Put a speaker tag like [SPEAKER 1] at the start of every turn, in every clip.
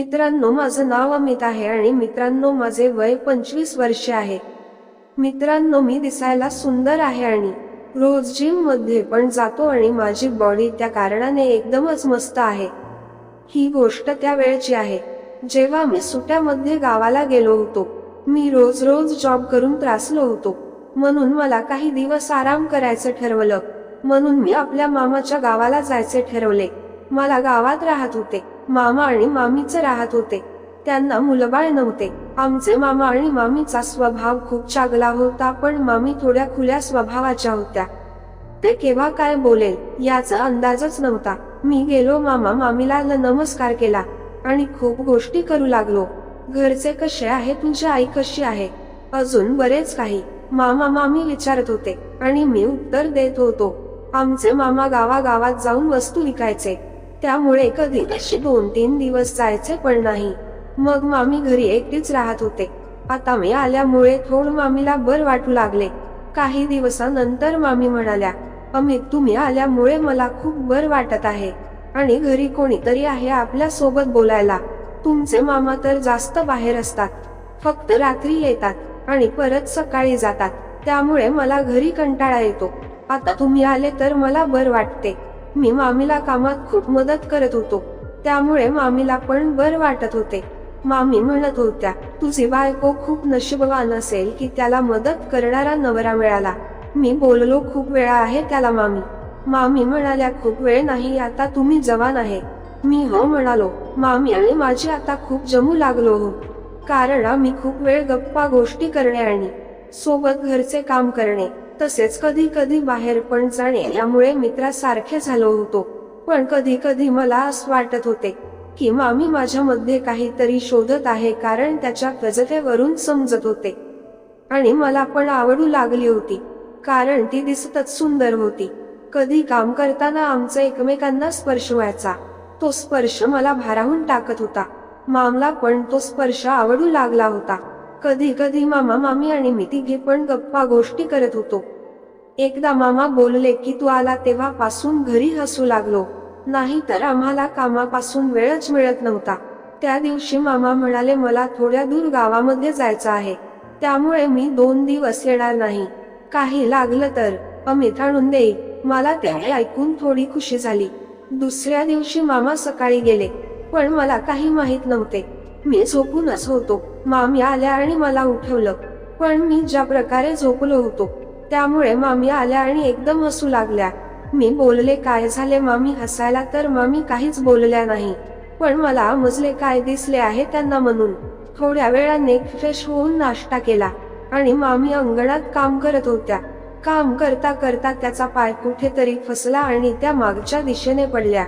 [SPEAKER 1] मित्रांनो माझं नाव अमित आहे आणि मित्रांनो माझे वय पंचवीस वर्षे आहे. मित्रांनो मी दिसायला सुंदर आहे आणि रोज जिममध्ये पण जातो आणि माझी बॉडी त्या कारणाने एकदमच मस्त आहे. ही गोष्ट त्या वेळची आहे. जेव्हा मी सुट्यामध्ये गावाला गेलो होतो मी रोज रोज जॉब करून त्रासलो होतो. म्हणून मला काही दिवस आराम करायचं ठरवलं. म्हणून मी आपल्या मामाच्या गावाला जायचे ठरवले. मला गावात राहत होते. मामा आणि मामीचे राहत होते. त्यांना मुलबाळ नव्हते. आमचे मामा आणि मामीचा स्वभाव खूप चांगला होता पण मामी थोड्या खुल्या स्वभावाच्या होत्या. ते केव्हा काय बोलेल याचा अंदाजच नव्हता. मी गेलो मामा मामीला नमस्कार केला आणि खूप गोष्टी करू लागलो. घरचे कसे आहे तुझी आई कशी आहे? अजून बरेच काही. मामा मामी विचारत होते आणि मी उत्तर देत होतो. आमचे मामा गावागावात जाऊन वस्तू विकायचे. त्यामुळे कधी दोन तीन दिवस जायचे पण नाही. मग मामी घरी एकटीच राहत होते. आता मी आल्यामुळे थोड मामीला बर वाटू लागले. काही दिवसानंतर मामी म्हणाल्या अमित तुम्ही आल्यामुळे मला खूप बर वाटत आहे. आणि घरी कोणीतरी आहे आपल्यासोबत बोलायला. तुमचे मामा तर जास्त बाहेर असतात. फक्त रात्री येतात आणि परत सकाळी जातात. त्यामुळे मला घरी कंटाळा येतो. आता तुम्ही आले तर मला बर वाटते. मी मामीला कामात खूप मदत करत होतो. त्यामुळे मामीला पण बर वाटत होते. मामी म्हणत होत्या तुझी बायको खूप नशीबवान असेल की त्याला मदत करणारा नवरा मिळाला. मी बोललो खूप वेळा आहे त्याला मामी. मामी म्हणाल्या खूप वेळ नाही आता तुम्ही जवान आहे. मी हो म्हणालो मामी आणि माझी आता खूप जमू लागलो हो. कारण आम्ही खूप वेळ गप्पा गोष्टी करणे आणि सोबत घरचे काम करणे. तसेच कधी कधी बाहेर पण जाणे यामुळे मित्रासारखे झालो होतो. पण कधी कधी मला असं वाटत होते की मामी माझ्यामध्ये काहीतरी शोधत आहे कारण त्याच्या गजतेवरून समजत होते. आणि मला पण आवडू लागली होती कारण ती दिसतच सुंदर होती. कधी काम करताना आमचा एकमेकांना स्पर्श व्हायचा तो स्पर्श मला भारावून टाकत होता. मामला पण तो स्पर्श आवडू लागला होता. कधी कधी मामा मामी आणि मी तिघे पण गप्पा गोष्टी करत होतो. एकदा मामा बोलले की तू आला तेव्हापासून घरी हसू लागलो. नाही तर आम्हाला कामापासून वेळच मिळत नव्हता त्या दिवशी मामा म्हणाले मला थोड्या दूर गावामध्ये जायचं आहे. त्यामुळे मी दोन दिवस येणार नाही. काही लागलं तर अमित आणून देई मला त्याने ऐकून थोडी खुशी झाली. दुसऱ्या दिवशी मामा सकाळी गेले. पण मला काही माहीत नव्हते. मी झोपूनच होतो. मामी आल्या आणि मला उठवलं. पण मी ज्या प्रकारे झोपलो होतो त्यामुळे मामी आल्या आणि एकदम हसू लागल्या. मी बोलले काय झाले मामी? हसायला तर मामी काहीच बोलल्या नाही. पण मला मजले काय दिसले आहे त्यांना म्हणून. थोड्या वेळाने फ्रेश होऊन नाश्ता केला आणि मामी अंगणात काम करत होत्या. काम करता करता त्याचा पाय कुठेतरी फसला आणि त्या मागच्या दिशेने पडल्या.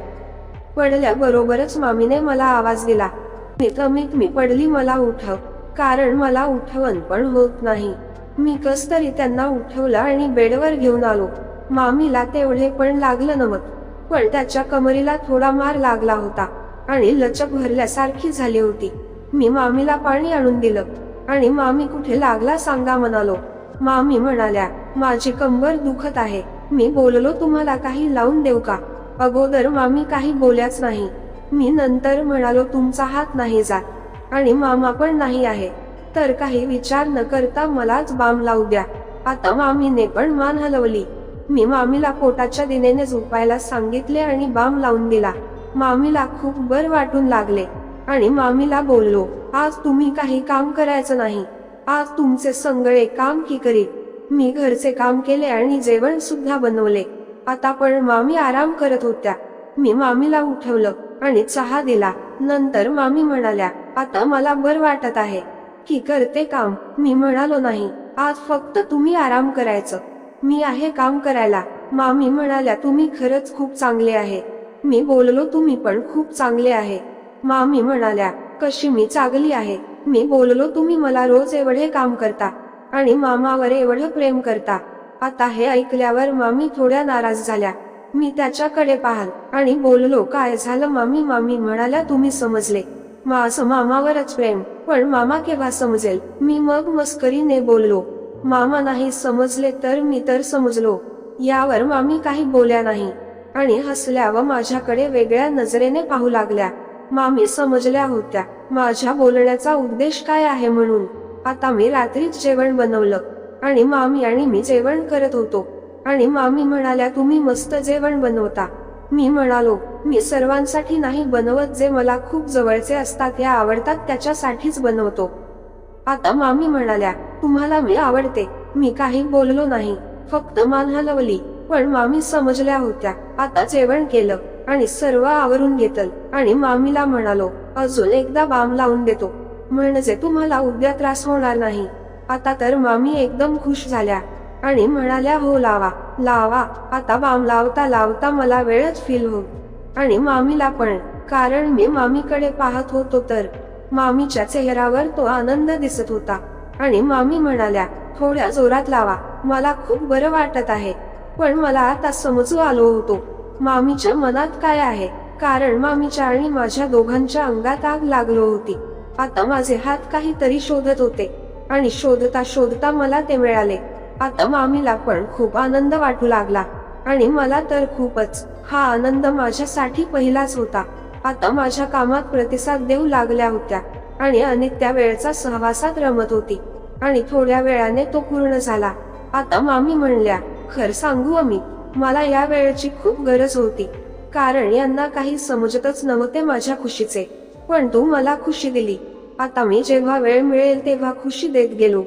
[SPEAKER 1] पडल्या बरोबरच मामीने मला आवाज दिला "अमित, मी पडली मला उठव. कारण मला उठवण पण होत नाही. मी कस तरी त्यांना उठवलं आणि बेडवर घेऊन आलो. मामीला तेवढे पण लागलं नव्हत. पण त्याच्या कमरीला थोडा मार लागला होता आणि लचक भरल्यासारखी झाली होती. मी मामीला पाणी आणून दिलं. आणि मामी कुठे लागला सांगा म्हणालो. मामी म्हणाल्या माझी कंबर दुखत आहे. मी बोललो तुम्हाला काही लावून देऊ का? अगोदर मामी काही बोल्याच नाही. मी नंतर म्हणालो तुमचा हात नाही जात आणि मामा पण नाही आहे तर काही विचार न करता मलाच बाम लावू द्या. आता मामीने पण मान हलवली. मी मामीला पोटाच्या दिनेने झोपायला सांगितले आणि बाम लावून दिला. मामीला खूप बर वाटून लागले आणि मामीला बोललो आज तुम्ही काही काम करायचं नाही. आज तुमचे संगळे काम की करीत मी घरचे काम केले आणि जेवण सुद्धा बनवले. आता पण मामी आराम करत होत्या. मी मामीला उठवलं. आणि चहा दिला. नंतर मामी म्हणाल्या आता मला बर वाटत आहे. की करते काम. मी म्हणालो नाही. आज फक्त तुम्ही आराम करायचं. मी आहे काम करायला. मामी म्हणाल्या तुम्ही खरंच खूप चांगले आहे. मी बोललो तुम्ही पण खूप चांगले आहे. मामी म्हणाल्या कशी मी चांगली आहे. मी बोललो तुम्ही मला रोज एवढे काम करता आणि मामावर एवढं प्रेम करता. आता हे ऐकल्यावर मामी थोड्या नाराज झाल्या. मी त्याच्याकडे पाहाल आणि बोललो काय झालं मामी? मामी म्हणाल्या तुम्ही समजले. माझं मामावरच प्रेम पण मामा केव्हा समजेल? मी मग मस्करीने बोललो मामा नाही समजले तर मी तर समजलो. यावर मामी काही बोल्या नाही. आणि हसल्या व माझ्याकडे वेगळ्या नजरेने पाहू लागल्या. मामी समजल्या होत्या माझ्या बोलण्याचा उद्देश काय आहे म्हणून? आता मी रात्रीच जेवण बनवलं आणि मामी आणि मी जेवण करत होतो. आणि मामी म्हणाल्या तुम्ही मस्त जेवण बनवता. मी म्हणालो मी सर्वांसाठी नाही बनवत जे मला खूप जवळचे असतात या आवडतात त्याच्यासाठीच बनवतो. आता मामी म्हणाल्या तुम्हाला मी आवडते मी काही बोललो नाही फक्त मान हलवली. पण मामी समजल्या होत्या आता जेवण केलं आणि सर्व आवरून घेतल आणि मामीला म्हणालो अजून एकदा बाम लावून देतो म्हणजे तुम्हाला उद्या त्रास होणार नाही. आता तर मामी एकदम खुश झाल्या. आणि म्हणाल्या हो लावा लावा आता बाम लावता लावता मला वेळच फील हो आणि मामीला पण कारण मी मामीकडे पाहत होतो तर मामीच्या चेहऱ्यावर तो आनंद दिसत होता. आणि मामी म्हणाल्या थोड्या जोरात लावा मला खूप बरं वाटत आहे पण मला आता समजू आलो होतो. मामीच्या मनात काय आहे? कारण मामीच्या आणि माझ्या दोघांच्या अंगात आग लागलो होती. आता माझे हात काहीतरी शोधत होते आणि शोधता शोधता मला ते मिळाले. आता मामीला पण खूप आनंद वाटू लागला. आणि मला तर खूपच हा आनंद माझ्यासाठी पहिलाच होता. आता माझ्या कामात प्रतिसाद देऊ लागल्या होत्या. आणि अनेक त्या वेळचा सहवासात रमत होती. आणि थोड्या वेळाने तो पूर्ण झाला. आता मामी म्हणल्या खर सांगू मी मला या वेळेची खूप गरज होती. कारण यांना काही समजतच नव्हते माझ्या खुशीचे. पण तू मला खुशी दिली. आता मी जेव्हा वेळ मिळेल तेव्हा खुशी देत गेलो.